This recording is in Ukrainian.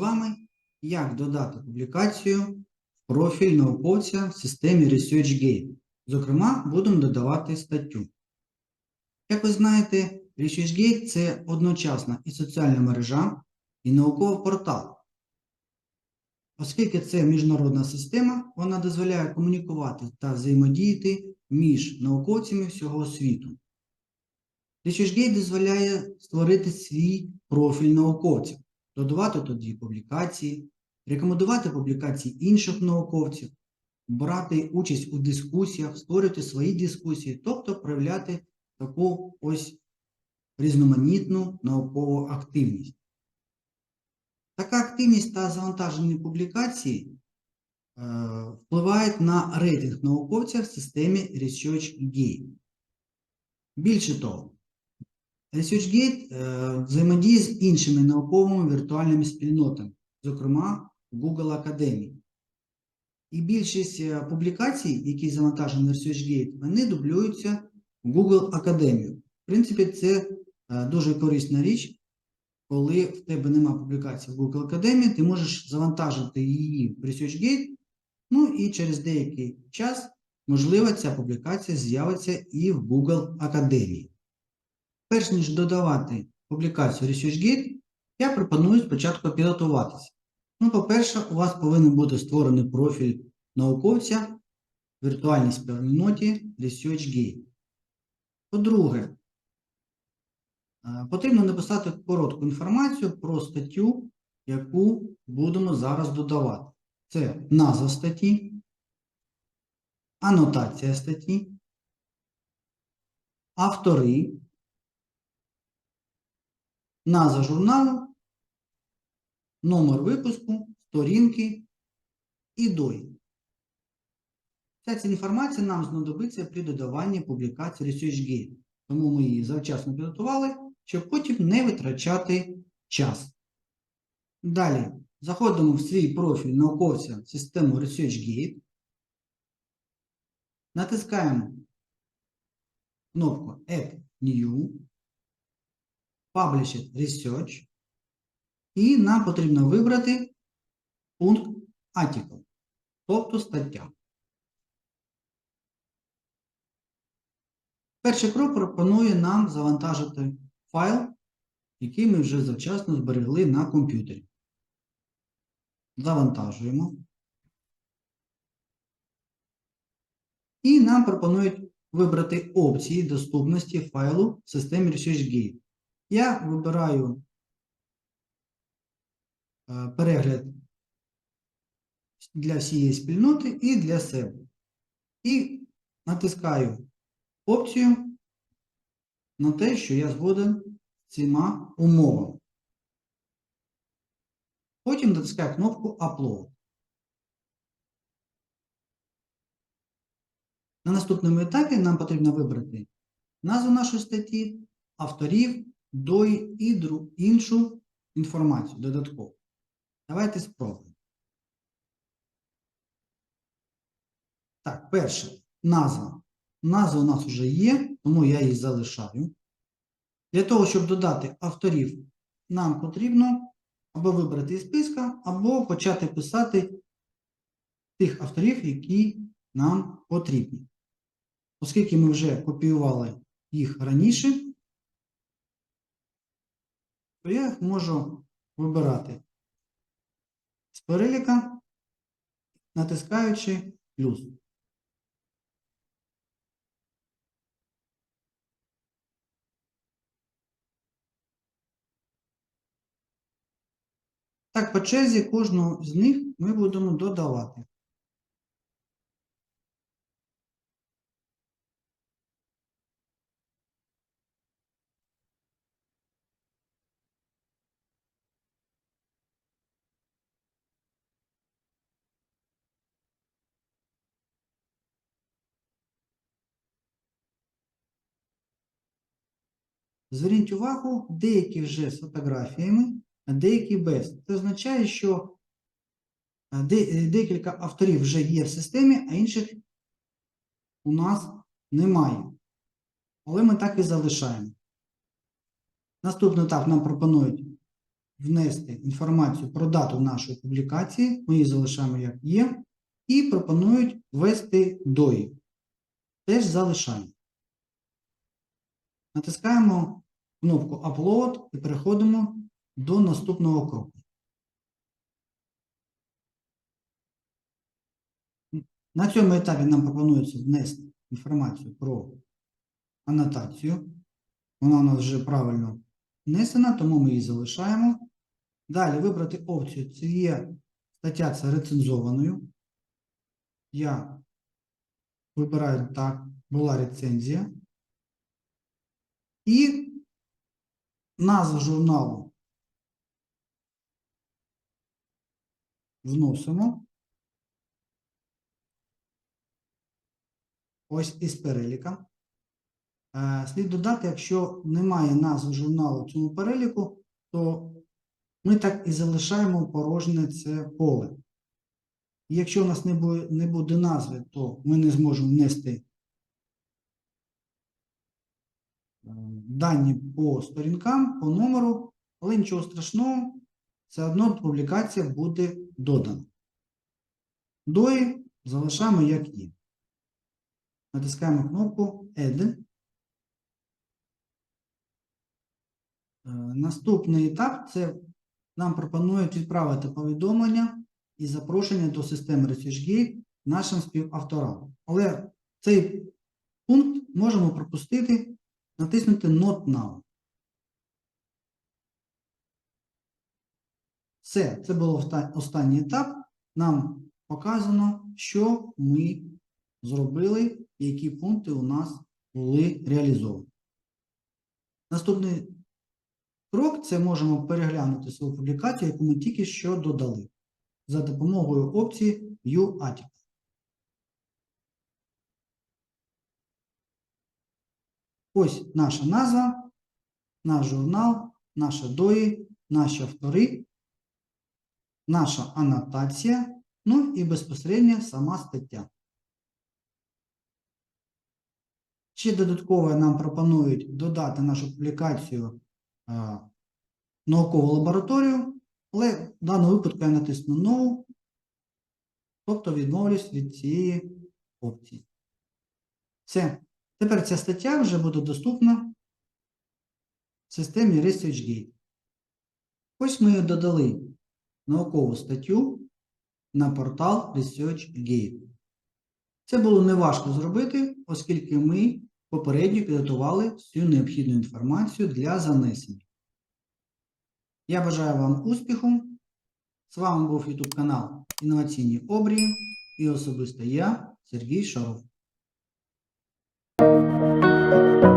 вами, як додати публікацію в профіль науковця в системі ResearchGate. Зокрема, будемо додавати статтю. Як ви знаєте, ResearchGate – це одночасна і соціальна мережа, і науковий портал. Оскільки це міжнародна система, вона дозволяє комунікувати та взаємодіяти між науковцями всього світу. ResearchGate дозволяє створити свій профіль науковців, додавати тоді публікації, рекомендувати публікації інших науковців, брати участь у дискусіях, створювати свої дискусії, тобто проявляти таку ось різноманітну наукову активність. Така активність та завантажені публікації е, впливають на рейтинг науковця в системі ResearchGate. Більше того, ResearchGate е, взаємодіє з іншими науковими віртуальними спільнотами, зокрема Google Академії. І більшість е, публікацій, які завантажені в ResearchGate, вони дублюються в Google Академію. В принципі, це е, дуже корисна річ, коли в тебе нема публікації в Google Академії, ти можеш завантажити її в ResearchGate, ну і через деякий час, можливо, ця публікація з'явиться і в Google Академії. Перш ніж додавати публікацію ResearchGate, я пропоную спочатку підготуватися. Ну, по-перше, у вас повинен бути створений профіль науковця в віртуальній спільноті ResearchGate. По-друге, е, потрібно написати коротку інформацію про статтю, яку будемо зараз додавати. Це назва статті, анотація статті, автори, назва журналу, номер випуску, сторінки і дой. Вся ця інформація нам знадобиться при додаванні публікації ResearchGate, тому ми її завчасно підготували, щоб потім не витрачати час. Далі заходимо в свій профіль науковця систему ResearchGate, натискаємо кнопку Add New, Published Research, і нам потрібно вибрати пункт Article, тобто стаття. Перший крок пропонує нам завантажити файл, який ми вже завчасно зберегли на комп'ютері. Завантажуємо. І нам пропонують вибрати опції доступності файлу в системі ResearchGate. Я вибираю е, перегляд для всієї спільноти і для себе. І натискаю опцію на те, що я згоден з цими умовами. Потім натискаю кнопку Upload. На наступному етапі нам потрібно вибрати назву нашої статті, авторів, дой і дру- іншу інформацію додатково. Давайте спробуємо. Так, перше, назва. Назва у нас вже є, тому я її залишаю. Для того, щоб додати авторів, нам потрібно або вибрати із списка, або почати писати тих авторів, які нам потрібні. Оскільки ми вже копіювали їх раніше, то я можу вибирати з переліка, натискаючи плюс. Так, по черзі кожного з них ми будемо додавати. Зверніть увагу, деякі вже з фотографіями, а деякі без. Це означає, що е, де- декілька авторів вже є в системі, а інших у нас немає. Але ми так і залишаємо. Наступний етап нам пропонують внести інформацію про дату нашої публікації, ми її залишаємо як є, і пропонують ввести DOI. Теж залишаємо. Натискаємо кнопку Upload і переходимо до наступного кроку. На цьому етапі нам пропонується внести інформацію про анотацію. Вона у нас вже правильно внесена, тому ми її залишаємо. Далі вибрати опцію це є стаття це рецензованою. Я вибираю так, була рецензія. І назву журналу вносимо. Ось із переліка. Е, Слід додати, якщо немає назви журналу в цьому переліку, то ми так і залишаємо порожнє це поле. І якщо у нас не буде, не буде назви, то ми не зможемо внести дані по сторінкам, по номеру, але нічого страшного, все одно публікація буде додана. Дої залишаємо як є. Натискаємо кнопку Add. Е, Наступний етап це нам пропонують відправити повідомлення і запрошення до системи ResearchGate нашим співавторам. Але цей пункт можемо пропустити, натиснути Not Now. Все, це був останній етап. Нам показано, що ми зробили, і які пункти у нас були реалізовані. Наступний крок це можемо переглянути свою публікацію, яку ми тільки що додали за допомогою опції View Article. Ось наша назва, наш журнал, наша дої, наші автори, наша анотація, ну і безпосередньо сама стаття. Ще додатково нам пропонують додати нашу публікацію а, наукову лабораторію, але в даному випадку я натисну нову, тобто відмовлюсь від цієї опції. Все. Тепер ця стаття вже буде доступна в системі ResearchGate. Ось ми додали наукову статтю на портал ResearchGate. Це було неважко зробити, оскільки ми попередньо підготували всю необхідну інформацію для занесення. Я бажаю вам успіху. З вами був YouTube канал Інноваційні Обрії і особисто я, Сергій Шаров. Thank you.